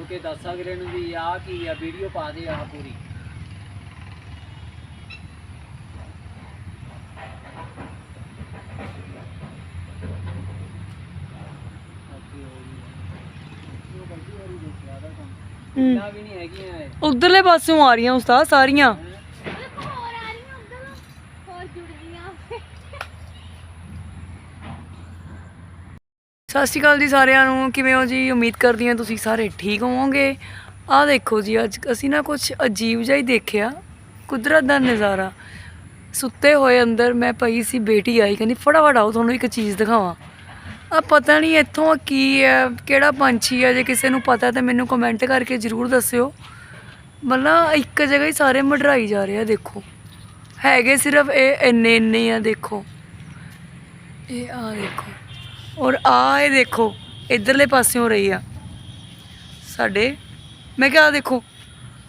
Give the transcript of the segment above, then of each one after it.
ਤੋੜ ਕੇ ਦੱਸ ਅਗਲੇ ਨੂੰ ਵੀ ਆਹ ਕੀ ਆ ਵੀਡੀਓ ਪਾ ਦੇ ਆਹ ਪੂਰੀ। ਉਧਰਲੇ ਪਾਸਿਓਂ ਆ ਰਹੀਆਂ ਉਸਤਾਦ ਸਾਰੀਆਂ ਹੈਂ। ਹੋਰ ਆ ਰਹੀਆਂ ਉਧਰ ਹੋਰ ਜੁੜ ਗਈਆਂ ਸਤਿ ਸ਼੍ਰੀ ਅਕਾਲ ਜੀ ਸਾਰਿਆਂ ਨੂੰ। ਕਿਵੇਂ ਹੋ ਜੀ? ਉਮੀਦ ਕਰਦੀ ਹਾਂ ਤੁਸੀਂ ਸਾਰੇ ਠੀਕ ਹੋਵੋਗੇ। ਆਹ ਦੇਖੋ ਜੀ, ਅੱਜ ਅਸੀਂ ਨਾ ਕੁਝ ਅਜੀਬ ਜਿਹਾ ਹੀ ਦੇਖਿਆ। ਕੁਦਰਤ ਦਾ ਨਜ਼ਾਰਾ। ਸੁੱਤੇ ਹੋਏ ਅੰਦਰ ਮੈਂ ਪਈ ਸੀ, ਬੇਟੀ ਆਈ, ਕਹਿੰਦੀ, ਫਟਾਫਟ ਆਓ, ਤੁਹਾਨੂੰ ਇੱਕ ਚੀਜ਼ ਦਿਖਾਵਾਂ। ਆ ਪਤਾ ਨਹੀਂ ਇੱਥੋਂ ਕੀ ਹੈ, ਕਿਹੜਾ ਪੰਛੀ ਹੈ, ਜੇ ਕਿਸੇ ਨੂੰ ਪਤਾ ਤਾਂ ਮੈਨੂੰ ਕਮੈਂਟ ਕਰਕੇ ਜ਼ਰੂਰ ਦੱਸਿਓ। ਮਤਲਬ ਇੱਕ ਜਗ੍ਹਾ ਹੀ ਸਾਰੇ ਮਡਰਾਈ ਜਾ ਰਹੇ ਆ, ਦੇਖੋ। ਹੈਗੇ ਸਿਰਫ ਇਹ ਇੰਨੇ ਇੰਨੇ ਆ, ਦੇਖੋ। ਇਹ ਆ ਦੇਖੋ। ਔਰ ਆ ਇਹ ਦੇਖੋ ਇਧਰਲੇ ਪਾਸਿਓਂ ਰਹੀ ਆ। ਸਾਡੇ ਮੈਂ ਕਿਹਾ ਆਹ ਦੇਖੋ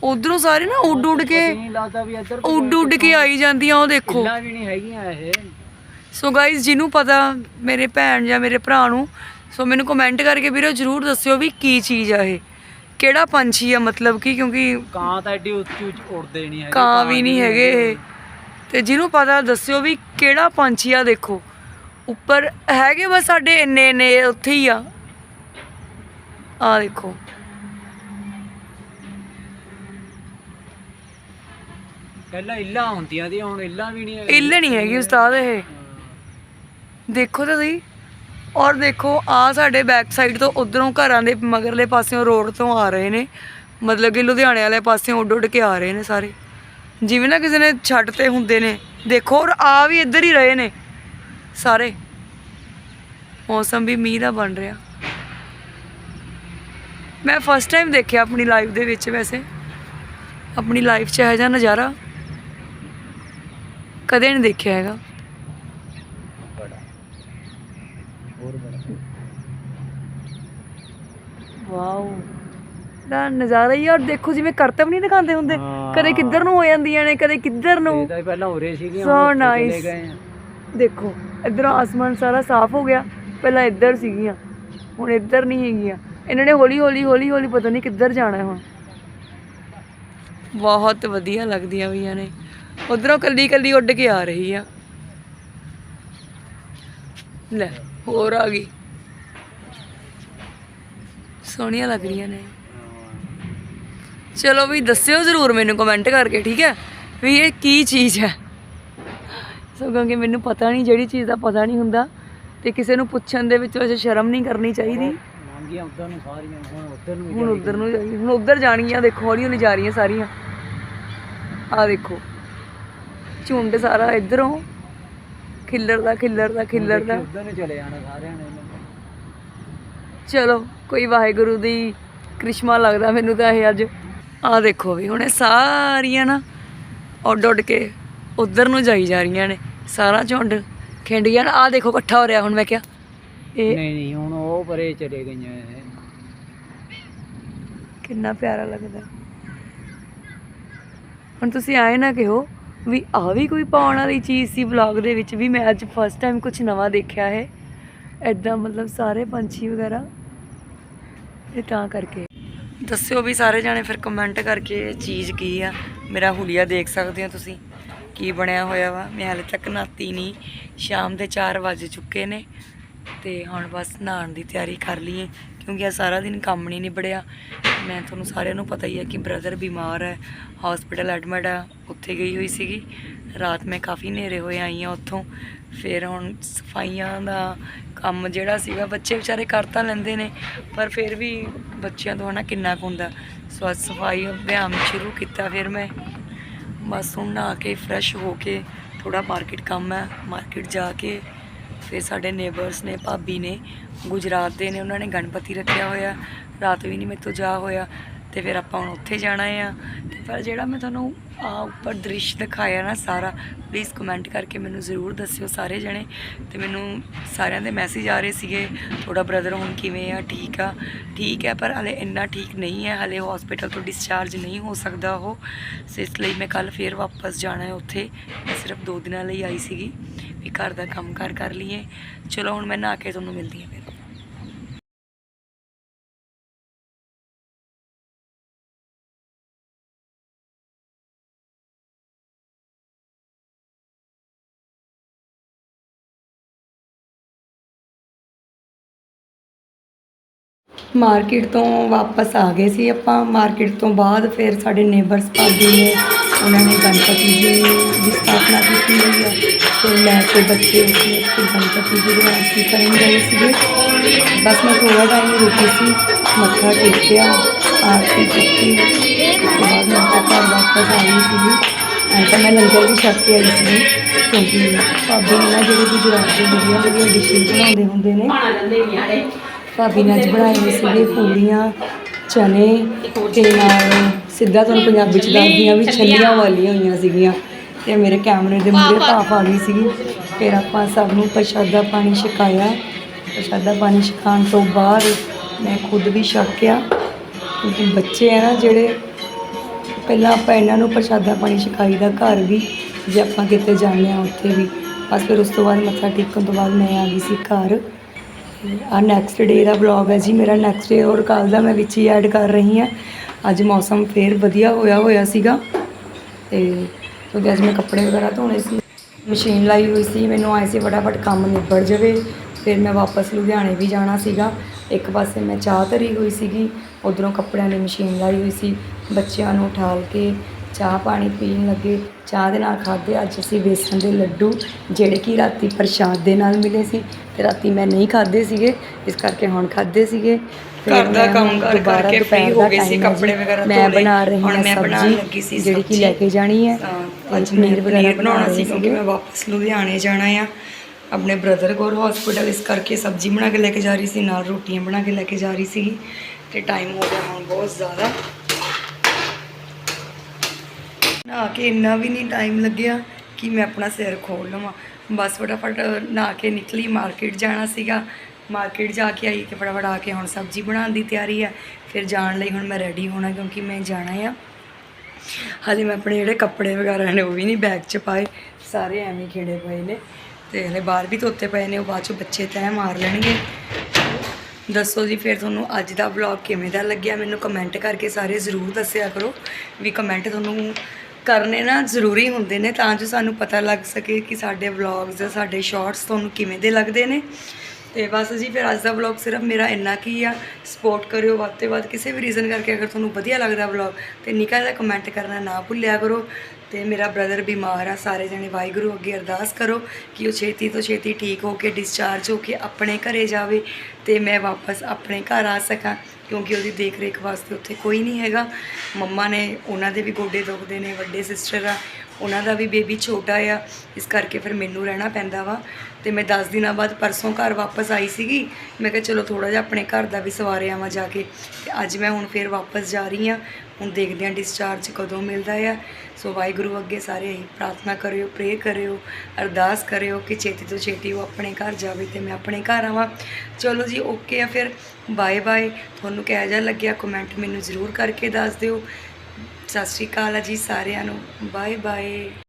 ਉਧਰੋਂ ਸਾਰੇ ਨਾ ਉੱਡ ਉੱਡ ਕੇ ਨਹੀਂ ਲੱਗਦਾ ਵੀ ਇੱਧਰ ਉੱਡ ਉੱਡ ਕੇ ਆਈ ਜਾਂਦੀਆਂ ਉਹ ਦੇਖੋ। ਇੱਲਾਂ ਵੀ ਨਹੀਂ ਹੈਗੀਆਂ ਇਹ। ਸੋ ਗਾਇਜ਼ ਜਿਹਨੂੰ ਪਤਾ ਮੇਰੇ ਭੈਣ ਜਾਂ ਮੇਰੇ ਭਰਾ ਨੂੰ ਸੋ ਮੈਨੂੰ ਕਮੈਂਟ ਕਰਕੇ ਵੀਰੋ ਜਰੂਰ ਦੱਸਿਓ ਵੀ ਕੀ ਚੀਜ਼ ਆ ਇਹ। ਕਿਹੜਾ ਪੰਛੀ ਆ ਮਤਲਬ ਕਿ ਕਿਉਂਕਿ ਕਾਂ ਤਾਂ ਐਡੀ ਉੱਚੀ ਉੱਚੀ ਉੜਦੇ ਨਹੀਂ ਹੈਗੇ ਕਾਂ ਵੀ ਨਹੀਂ ਹੈਗੇ। ਇਹ। ਤੇ ਜਿਹਨੂੰ ਪਤਾ ਦੱਸਿਓ ਵੀ ਕਿਹੜਾ ਪੰਛੀ ਆ ਦੇਖੋ। ਉੱਪਰ ਹੈਗੇ ਬਸ ਸਾਡੇ ਇੰਨੇ ਇੰਨੇ ਉੱਥੇ ਹੀ ਆ। ਆ ਦੇਖੋ। ਪਹਿਲਾਂ ਇੱਲਾਂ ਹੁੰਦੀਆਂ ਦੀ ਹੁਣ ਇੱਲਾਂ ਵੀ ਨਹੀਂ ਹੈਗੀਆਂ। ਇੱਲ ਨਹੀਂ ਹੈਗੀ ਉਸਤਾਦ ਇਹ। ਦੇਖੋ ਤਾਂ ਸਹੀ। ਔਰ ਦੇਖੋ ਆ ਸਾਡੇ ਬੈਕ ਸਾਈਡ ਤੋਂ ਉਧਰੋਂ ਘਰਾਂ ਦੇ ਮਗਰਲੇ ਪਾਸਿਓਂ ਰੋਡ ਤੋਂ ਆ ਰਹੇ ਨੇ। ਮਤਲਬ ਕਿ ਲੁਧਿਆਣੇ ਵਾਲੇ ਪਾਸਿਓਂ ਉੱਡ ਉੱਡ ਕੇ ਆ ਰਹੇ ਨੇ ਸਾਰੇ। ਜਿਵੇਂ ਨਾ ਕਿਸੇ ਨੇ ਛੱਡ ਤੇ ਹੁੰਦੇ ਨੇ। ਦੇਖੋ ਔਰ ਆ ਵੀ ਇੱਧਰ ਹੀ ਰਹੇ ਨੇ। ਸਾਰੇ। ਮੌਸਮ ਵੀ ਮੀਂਹ ਦਾ ਬਣ ਰਿਹਾ। ਮੈਂ ਫਸਟ ਟਾਈਮ ਦੇਖਿਆ ਆਪਣੀ ਲਾਈਫ ਦੇ ਵਿੱਚ ਵੈਸੇ। ਆਪਣੀ ਲਾਈਫ 'ਚ ਇਹੋ ਜਿਹਾ ਨਜ਼ਾਰਾ ਕਦੇ ਨਹੀਂ ਦੇਖਿਆ ਹੈਗਾ। ਵਾਓ। ਦਾ ਨਜ਼ਾਰਾ ਹੀ ਔਰ ਦੇਖੋ ਜਿਵੇਂ ਕਰਤਬ ਨਹੀਂ ਦਿਖਾਉਂਦੇ ਹੁੰਦੇ। ਹਾਂ। ਕਦੇ ਕਿੱਧਰ ਨੂੰ ਹੋ ਜਾਂਦੀਆਂ ਨੇ ਕਦੇ ਕਿੱਧਰ ਨੂੰ। ਪਹਿਲਾਂ ਉਰੇ ਸੀਗੀਆਂ So ਹੁਣ ਉੱਥੇ ਦੇਖੋ, ਇਧਰੋਂ ਆਸਮਾਨ ਸਾਰਾ ਸਾਫ਼ ਹੋ ਗਿਆ, ਪਹਿਲਾਂ ਇੱਧਰ ਸੀਗੀਆਂ, ਹੁਣ ਇੱਧਰ ਨਹੀਂ ਹੈਗੀਆਂ। ਇਹਨਾਂ ਨੇ ਹੌਲੀ ਹੌਲੀ ਹੌਲੀ ਹੌਲੀ ਪਤਾ ਨਹੀਂ ਕਿੱਧਰ ਜਾਣਾ ਹੈ ਹੁਣ। ਬਹੁਤ ਵਧੀਆ ਲੱਗਦੀਆਂ ਵੀਆਂ ਨੇ। ਉਧਰੋਂ ਕੱਲੀ ਕੱਲੀ ਉੱਡ ਕੇ ਆ ਰਹੀ ਆ। ਲੈ, ਹੋਰ ਆ ਗਈ। ਸੋਹਣੀਆਂ ਲੱਗ ਰਹੀਆਂ ਨੇ। ਚਲੋ ਵੀ ਦੱਸਿਓ ਜ਼ਰੂਰ ਮੈਨੂੰ ਕਮੈਂਟ ਕਰਕੇ, ਠੀਕ ਹੈ? ਵੀ ਇਹ ਕੀ ਚੀਜ਼ ਹੈ? ਸੋ ਕਿਉਂਕਿ ਮੈਨੂੰ ਪਤਾ ਨਹੀਂ ਜਿਹੜੀ ਚੀਜ਼ ਦਾ ਪਤਾ ਨਹੀਂ ਹੁੰਦਾ ਤੇ ਕਿਸੇ ਨੂੰ ਪੁੱਛਣ ਦੇ ਵਿੱਚ ਵੈਸੇ ਸ਼ਰਮ ਨਹੀਂ ਕਰਨੀ ਚਾਹੀਦੀ। ਮੰਗੀਆਂ ਉਧਰ ਨੂੰ ਸਾਰੀਆਂ ਹੁਣ ਉਧਰ ਨੂੰ ਵੀ ਹੁਣ ਉਧਰ ਨੂੰ ਜਾਈ ਹੁਣ ਉਧਰ ਜਾਣਗੀਆਂ ਦੇਖੋ ਹੌਲੀ ਹੌਲੀ ਜਾ ਰਹੀਆਂ ਸਾਰੀਆਂ। ਆ ਦੇਖੋ ਝੁੰਡ ਸਾਰਾ ਇਧਰੋਂ ਉਧਰ ਨੂੰ ਚਲੇ ਜਾਣਾ ਸਾਰਿਆਂ ਨੇ ਚਲੋ ਕੋਈ ਵਾਹਿਗੁਰੂ ਦੀ ਕ੍ਰਿਸ਼ਮਾ ਲੱਗਦਾ ਮੈਨੂੰ ਤਾਂ ਇਹ ਅੱਜ। ਆ ਦੇਖੋ ਵੀ ਹੁਣ ਇਹ ਸਾਰੀਆਂ ਨਾ ਉੱਡ ਉੱਡ ਕੇ ਉਧਰ ਨੂੰ ਜਾਈ ਜਾ ਰਹੀਆਂ ਨੇ। ਸਾਰਾ ਝੁੰਡ ਖਿੰਡ ਗਿਆ ਨਾ ਆ ਦੇਖੋ ਇਕੱਠਾ ਹੋ ਰਿਹਾ ਹੁਣ ਮੈਂ ਕਿਹਾ। ਇਹ ਨਹੀਂ ਨਹੀਂ ਹੁਣ ਉਹ ਪਰੇ ਚਲੇ ਗਈਆਂ ਇਹ। ਕਿੰਨਾ ਪਿਆਰਾ ਲੱਗਦਾ। ਹੁਣ ਤੁਸੀਂ ਆਏ ਨਾ ਕਿਹੋ ਵੀ ਆ ਵੀ ਕੋਈ ਪਾਉਣ ਵਾਲੀ ਚੀਜ਼ ਸੀ ਵਲੌਗ ਦੇ ਵਿੱਚ ਵੀ ਮੈਂ ਅੱਜ ਫਸਟ ਟਾਈਮ ਕੁਝ ਨਵਾਂ ਦੇਖਿਆ ਹੈ। ਐਦਾਂ ਮਤਲਬ ਸਾਰੇ ਪੰਛੀ ਵਗੈਰਾ। ਇਹ ਤਾਂ ਕਰਕੇ। ਦੱਸਿਓ ਵੀ ਸਾਰੇ ਜਾਣੇ ਫਿਰ ਕਮੈਂਟ ਕਰਕੇ ਇਹ ਚੀਜ਼ ਕੀ ਆ। ਮੇਰਾ ਹੁਲੀਆ ਦੇਖ ਸਕਦੇ ਹੋ ਤੁਸੀਂ। ਕੀ ਬਣਿਆ ਹੋਇਆ ਵਾ? ਮੈਂ ਹਾਲੇ ਤੱਕ ਨਹਾਤੀ ਨਹੀਂ ਸ਼ਾਮ ਦੇ 4 ਵਜ ਚੁੱਕੇ ਨੇ ਤੇ ਹੁਣ ਬਸ ਨਹਾਉਣ ਦੀ ਤਿਆਰੀ ਕਰ ਲਈਏ, ਕਿਉਂਕਿ ਆ ਸਾਰਾ ਦਿਨ ਕੰਮ ਨਹੀਂ ਨਿਬੜਿਆ। ਮੈਂ ਤੁਹਾਨੂੰ ਸਾਰਿਆਂ ਨੂੰ ਪਤਾ ਹੀ ਹੈ ਕਿ ਬ੍ਰਦਰ ਬਿਮਾਰ ਹੈ ਹਸਪੀਟਲ ਐਡਮਿਟ ਆ, ਉੱਥੇ ਗਈ ਹੋਈ ਸੀਗੀ। ਰਾਤ ਮੈਂ ਕਾਫੀ ਹਨੇਰੇ ਹੋਏ ਆਈ ਹਾਂ ਉੱਥੋਂ। ਫਿਰ ਹੁਣ ਸਫਾਈਆਂ ਦਾ ਕੰਮ ਜਿਹੜਾ ਸੀਗਾ, ਬੱਚੇ ਵਿਚਾਰੇ ਕਰ ਤਾਂ ਲੈਂਦੇ ਨੇ, ਪਰ ਫਿਰ ਵੀ ਬੱਚਿਆਂ ਤੋਂ ਹਨਾ ਕਿੰਨਾ ਕੁ ਹੁੰਦਾ। ਸੋ ਅੱਜ ਸਫ਼ਾਈ ਅਭਿਆਨ ਸ਼ੁਰੂ ਕੀਤਾ ਫਿਰ ਮੈਂ। ਬਸ ਹੁਣ ਨਹਾ ਕੇ ਫਰੈਸ਼ ਹੋ ਕੇ ਥੋੜਾ ਮਾਰਕੀਟ ਕੰਮ ਹੈ ਮਾਰਕੀਟ ਜਾ ਕੇ ਫਿਰ ਸਾਡੇ ਨੇਬਰਸ ਨੇ, ਭਾਬੀ ਨੇ, ਗੁਜਰਾਤ ਦੇ ਨੇ, ਉਹਨਾਂ ਨੇ ਗਣਪਤੀ ਰੱਖਿਆ ਹੋਇਆ, ਰਾਤ ਵੀ ਨਹੀਂ ਮੇਰੇ ਤੋਂ ਜਾ ਹੋਇਆ। ਤੇ ਫਿਰ ਆਪਾਂ ਹੁਣ ਉੱਥੇ ਜਾਣਾ ਆ। ਤੇ ਪਰ ਜਿਹੜਾ ਮੈਂ ਤੁਹਾਨੂੰ ਆ ਉੱਪਰ ਦ੍ਰਿਸ਼ ਦਿਖਾਇਆ ਨਾ ਸਾਰਾ ਪਲੀਜ਼ ਕਮੈਂਟ ਕਰਕੇ ਮੈਨੂੰ ਜ਼ਰੂਰ ਦੱਸਿਓ ਸਾਰੇ ਜਣੇ। ਤੇ ਮੈਨੂੰ ਸਾਰਿਆਂ ਦੇ ਮੈਸੇਜ ਆ ਰਹੇ ਸੀਗੇ, ਤੁਹਾਡਾ ਬ੍ਰਦਰ ਹੁਣ ਕਿਵੇਂ ਆ, ਠੀਕ ਆ? ਠੀਕ ਹੈ, ਪਰ ਹਲੇ ਇੰਨਾ ਠੀਕ ਨਹੀਂ ਹੈ। ਹਲੇ ਹਸਪੀਟਲ ਤੋਂ ਡਿਸਚਾਰਜ ਨਹੀਂ ਹੋ ਸਕਦਾ ਉਹ। ਸੋ ਇਸ ਲਈ ਮੈਂ ਕੱਲ ਫੇਰ ਵਾਪਸ ਜਾਣਾ ਹੈ ਉੱਥੇ। ਮੈਂ ਸਿਰਫ 2 ਦਿਨਾਂ ਲਈ ਆਈ ਸੀਗੀ ਵੀ ਘਰ ਦਾ ਕੰਮ ਕਾਰ ਕਰ ਲਈਏ। ਚਲੋ ਹੁਣ ਮੈਂ ਨਹਾ ਕੇ ਤੁਹਾਨੂੰ ਮਿਲਦੀ ਹਾਂ ਮਾਰਕੀਟ ਤੋਂ ਵਾਪਸ ਆ ਗਏ ਸੀ। ਆਪਾਂ ਮਾਰਕੀਟ ਤੋਂ ਬਾਅਦ ਫਿਰ ਸਾਡੇ ਨੇਬਰਸ ਭਾਬੀ ਨੇ ਉਹਨਾਂ ਨੇ ਗਣਪਤੀ ਜੀ ਦੀ ਸਥਾਪਨਾ ਕੀਤੀ ਹੋਈ ਹੈ ਤੇ ਮੈਂ ਤੇ ਬੱਚੇ ਉਸਨੇ ਗਣਪਤੀ ਜੀ ਦੀ ਆਰਤੀ ਕਰਨ ਗਏ ਸੀਗੇ। ਬਸ ਮੈਂ ਥੋੜਾ ਟਾਈਮ ਰੁਕੀ ਸੀ, ਮੱਥਾ ਟੇਕਿਆ, ਆਰਤੀ ਕੀਤੀ। ਉਸ ਤੋਂ ਬਾਅਦ ਮੈਂ ਆਪਣੇ ਘਰ ਵਾਪਸ ਆ ਗਈ ਸੀਗੀ। ਤਾਂ ਮੈਂ ਲੰਗਰ ਵੀ ਛਕ ਕੇ ਆਈ ਸੀਗੀ, ਕਿਉਂਕਿ ਭਾਬੀ ਨੇ ਨਾ ਜਿਹੜੇ ਗੁਜਰਾਤ ਦੇ ਵਧੀਆ ਵਧੀਆ ਡਿਸ਼ਿਸ ਬਣਾਉਂਦੇ ਹੁੰਦੇ ਨੇ ਭਾਬੀ ਨੇ ਅੱਜ ਬਣਾਏ ਹੋਏ ਸੀਗੇ ਪੂਰੀਆਂ ਚਨੇ ਤੇ ਨਾਲ ਸਿੱਧਾ ਤੁਹਾਨੂੰ ਪੰਜਾਬੀ ਚ ਦੱਸਦੀਆਂ ਵੀ ਛੱਲੀਆਂ। ਵਾਲੀਆਂ ਹੋਈਆਂ ਸੀਗੀਆਂ ਤੇ ਮੇਰੇ ਕੈਮਰੇ ਦੇ ਮੂਹਰੇ ਭਾਫ ਆ ਗਈ ਸੀਗੀ। ਫਿਰ ਆਪਾਂ ਸਭ ਨੂੰ ਪ੍ਰਸ਼ਾਦਾ ਪਾਣੀ ਛਕਾਇਆ। ਪ੍ਰਸ਼ਾਦਾ ਪਾਣੀ ਛਕਾਉਣ ਤੋਂ ਬਾਅਦ ਮੈਂ ਖੁਦ ਵੀ ਛਕਿਆ ਕਿਉਂਕਿ ਬੱਚੇ ਆ ਨਾ ਜਿਹੜੇ ਪਹਿਲਾਂ ਆਪਾਂ ਇਹਨਾਂ ਨੂੰ ਪ੍ਰਸ਼ਾਦਾ ਪਾਣੀ ਛਕਾਈ ਦਾ ਘਰ ਵੀ ਜੇ ਆਪਾਂ ਕਿਤੇ ਜਾਂਦੇ ਆ ਉੱਥੇ ਵੀ। ਬਸ ਫਿਰ ਉਸ ਤੋਂ ਬਾਅਦ ਮੱਥਾ ਟੇਕਣ ਤੋਂ ਬਾਅਦ ਮੈਂ ਆ ਗਈ ਸੀ ਘਰ। ਆ ਨੈਕਸਟ ਡੇ ਦਾ ਵਲੌਗ ਹੈ ਜੀ, ਮੇਰਾ ਨੈਕਸਟ ਡੇ ਹੋਰ ਕੱਲ੍ਹ ਦਾ ਮੈਂ ਵਿੱਚ ਹੀ ਐਡ ਕਰ ਰਹੀ ਹਾਂ। ਅੱਜ ਮੌਸਮ ਫੇਰ ਵਧੀਆ ਹੋਇਆ ਹੋਇਆ ਸੀਗਾ। ਤੇ ਕਿਉਂਕਿ ਅੱਜ ਮੈਂ ਕੱਪੜੇ ਵਗੈਰਾ ਧੋਣੇ ਸੀ ਮਸ਼ੀਨ ਲਾਈ ਹੋਈ ਸੀ, ਮੈਨੂੰ ਆਏ ਸੀ ਫਟਾਫਟ ਕੰਮ ਨਿਬੜ ਜਾਵੇ। ਫਿਰ ਮੈਂ ਵਾਪਸ ਲੁਧਿਆਣੇ ਵੀ ਜਾਣਾ ਸੀਗਾ। ਇੱਕ ਪਾਸੇ ਮੈਂ ਚਾਹ ਧਰੀ ਹੋਈ ਸੀਗੀ, ਉਧਰੋਂ ਕੱਪੜਿਆਂ ਦੀ ਮਸ਼ੀਨ ਲਾਈ ਹੋਈ ਸੀ, ਬੱਚਿਆਂ ਨੂੰ ਉਠਾਲ ਕੇ ਚਾਹ ਪਾਣੀ ਪੀਣ ਲੱਗੇ ਚਾਹ ਦੇ ਨਾਲ ਖਾਦੇ ਅੱਜ ਅਸੀਂ ਬੇਸਣ ਦੇ ਲੱਡੂ ਜਿਹੜੇ ਕਿ ਰਾਤੀ ਪ੍ਰਸ਼ਾਦ ਦੇ ਨਾਲ ਮਿਲੇ ਸੀ ਤੇ ਰਾਤੀ ਮੈਂ ਨਹੀਂ ਖਾਦੇ ਸੀਗੇ ਇਸ ਕਰਕੇ ਹੁਣ ਖਾਦੇ ਸੀਗੇ ਫਿਰ ਘਰ ਦਾ ਕੰਮ ਕਰ ਕਰਕੇ free ਹੋ ਗਏ ਸੀ। ਕੱਪੜੇ ਵਗੈਰਾ ਮੈਂ। ਬਣਾ ਰਹੀ ਹਾਂ ਮੈਂ ਬਣਾਉਣ ਲੱਗੀ ਸੀ ਜਿਹੜੀ ਕਿ। ਲੈ ਕੇ ਜਾਣੀ ਹੈ ਅੱਜ ਪਨੀਰ ਵਗੈਰਾ ਬਣਾਉਣਾ ਸੀ ਕਿਉਂਕਿ। ਮੈਂ ਵਾਪਸ ਲੁਧਿਆਣੇ ਜਾਣਾ ਆ ਆਪਣੇ ਬ੍ਰਦਰ ਕੋਲ ਹਸਪੀਟਲ ਇਸ ਕਰਕੇ ਸਬਜ਼ੀ ਬਣਾ ਕੇ ਲੈ ਕੇ ਜਾ ਰਹੀ ਸੀ ਨਾਲ ਰੋਟੀਆਂ ਬਣਾ ਕੇ ਲੈ ਕੇ ਜਾ ਰਹੀ ਸੀ ਤੇ ਟਾਈਮ ਹੋ ਗਿਆ ਹੁਣ ਬਹੁਤ ਜ਼ਿਆਦਾ ਨਹਾ ਕੇ ਇੰਨਾ ਵੀ ਨਹੀਂ ਟਾਈਮ ਲੱਗਿਆ ਕਿ ਮੈਂ ਆਪਣਾ ਸਿਰ ਖੋਲ ਲਵਾਂ। ਬਸ ਫਟਾਫਟ ਨਹਾ ਕੇ ਨਿਕਲੀ ਮਾਰਕੀਟ ਜਾਣਾ ਸੀਗਾ। ਮਾਰਕੀਟ ਜਾ ਕੇ ਆਈ ਕਿ ਫਟਾਫਟ ਆ ਕੇ ਹੁਣ ਸਬਜ਼ੀ ਬਣਾਉਣ ਦੀ ਤਿਆਰੀ ਹੈ ਫਿਰ ਜਾਣ ਲਈ ਹੁਣ ਮੈਂ ਰੈਡੀ ਹੋਣਾ ਕਿਉਂਕਿ ਮੈਂ ਜਾਣਾ ਆ। ਹਾਲੇ ਮੈਂ ਆਪਣੇ ਜਿਹੜੇ ਕੱਪੜੇ ਵਗੈਰਾ ਨੇ ਉਹ ਵੀ ਨਹੀਂ ਬੈਗ 'ਚ ਪਾਏ। ਸਾਰੇ ਐਵੇਂ ਖਿੜੇ ਪਏ ਨੇ ਤੇ ਹਲੇ ਬਾਹਰ ਵੀ ਧੋਤੇ ਪਏ ਨੇ, ਉਹ ਬਾਅਦ 'ਚ ਬੱਚੇ ਤੈਅ ਮਾਰ ਲੈਣਗੇ। ਦੱਸੋ ਜੀ ਫਿਰ ਤੁਹਾਨੂੰ ਅੱਜ ਦਾ ਵਲੌਗ ਕਿਵੇਂ ਦਾ ਲੱਗਿਆ? ਮੈਨੂੰ ਕਮੈਂਟ ਕਰਕੇ ਸਾਰੇ ਜ਼ਰੂਰ ਦੱਸਿਆ ਕਰੋ। ਵੀ ਕਮੈਂਟ ਤੁਹਾਨੂੰ ਕਰਨੇ ਨਾ ਜ਼ਰੂਰੀ ਹੁੰਦੇ ਨੇ ਤਾਂ ਜੋ ਸਾਨੂੰ ਪਤਾ ਲੱਗ ਸਕੇ ਕਿ ਸਾਡੇ ਵਲੌਗਸ ਸਾਡੇ ਸ਼ਾਰਟਸ ਤੁਹਾਨੂੰ ਕਿਵੇਂ ਦੇ ਲੱਗਦੇ ਨੇ। ਤੇ ਬਸ ਜੀ, ਫਿਰ ਅੱਜ ਦਾ ਵਲੌਗ ਸਿਰਫ ਮੇਰਾ ਇੰਨਾ ਕੀ ਆ। ਸਪੋਰਟ ਕਰਿਓ, ਵੱਧ ਤੋਂ ਵੱਧ ਕਿਸੇ ਵੀ ਰੀਜ਼ਨ ਕਰਕੇ ਅਗਰ ਤੁਹਾਨੂੰ ਵਧੀਆ ਲੱਗਦਾ ਵਲੌਗ ਤੇ ਨਿੱਕਾ ਜਿਹਾ ਕਮੈਂਟ ਕਰਨਾ ਨਾ ਭੁੱਲਿਆ ਕਰੋ। ਤੇ ਮੇਰਾ ਬ੍ਰਦਰ ਬਿਮਾਰ ਆ, ਸਾਰੇ ਜਣੇ ਵਾਹਿਗੁਰੂ ਅੱਗੇ ਅਰਦਾਸ ਕਰੋ ਕਿ ਉਹ ਛੇਤੀ ਤੋਂ ਛੇਤੀ ਠੀਕ ਹੋ ਕੇ ਡਿਸਚਾਰਜ ਹੋ ਕੇ ਆਪਣੇ ਘਰੇ ਜਾਵੇ ਤੇ ਮੈਂ ਵਾਪਸ ਆਪਣੇ ਘਰ ਆ ਸਕਾਂ। ਕਿਉਂਕਿ ਉਹਦੀ ਦੇਖ ਰੇਖ ਵਾਸਤੇ ਉੱਥੇ ਕੋਈ ਨਹੀਂ ਹੈਗਾ। ਮੰਮਾ ਨੇ, ਉਹਨਾਂ ਦੇ ਵੀ ਗੋਡੇ ਦੁਖਦੇ ਨੇ, ਵੱਡੇ ਸਿਸਟਰ ਆ। ਉਹਨਾਂ ਦਾ ਵੀ ਬੇਬੀ ਛੋਟਾ ਆ, ਇਸ ਕਰਕੇ ਫਿਰ ਮੈਨੂੰ ਰਹਿਣਾ ਪੈਂਦਾ ਵਾ। ਤੇ ਮੈਂ 10 ਦਿਨਾਂ ਬਾਅਦ ਪਰਸੋਂ ਘਰ ਵਾਪਸ ਆਈ ਸੀਗੀ। ਮੈਂ ਕਿਹਾ ਚਲੋ ਥੋੜਾ ਜਿਹਾ ਆਪਣੇ ਘਰ ਦਾ ਵੀ ਸਵਾਰੇ ਆਵਾਂ ਜਾ ਕੇ। ਤੇ ਅੱਜ ਮੈਂ ਹੁਣ ਫਿਰ ਵਾਪਸ ਜਾ ਰਹੀ ਹਾਂ। ਹੁਣ ਦੇਖਦੇ ਹਾਂ ਡਿਸਚਾਰਜ ਕਦੋਂ ਮਿਲਦਾ ਆ। ਸੋ ਵਾਹਿਗੁਰੂ ਅੱਗੇ ਸਾਰੇ ਇਹੀ ਪ੍ਰਾਰਥਨਾ ਕਰਿਓ ਪ੍ਰੇ ਕਰਿਓ, ਅਰਦਾਸ ਕਰਿਓ ਕਿ ਛੇਤੀ ਤੋਂ ਛੇਤੀ ਉਹ ਆਪਣੇ ਘਰ ਜਾਵੇ ਤੇ ਮੈਂ ਆਪਣੇ ਘਰ ਆਵਾਂ। ਚਲੋ ਜੀ ਓਕੇ ਆ ਫਿਰ। ਬਾਏ ਬਾਏ ਤੁਹਾਨੂੰ ਕਿਹੋ ਜਿਹਾ ਲੱਗਿਆ ਕਮੈਂਟ ਮੈਨੂੰ ਜ਼ਰੂਰ ਕਰਕੇ ਦੱਸ ਦਿਓ। ਸਤਿ ਸ਼੍ਰੀ ਅਕਾਲ ਆ ਜੀ ਸਾਰਿਆਂ ਨੂੰ। Bye bye.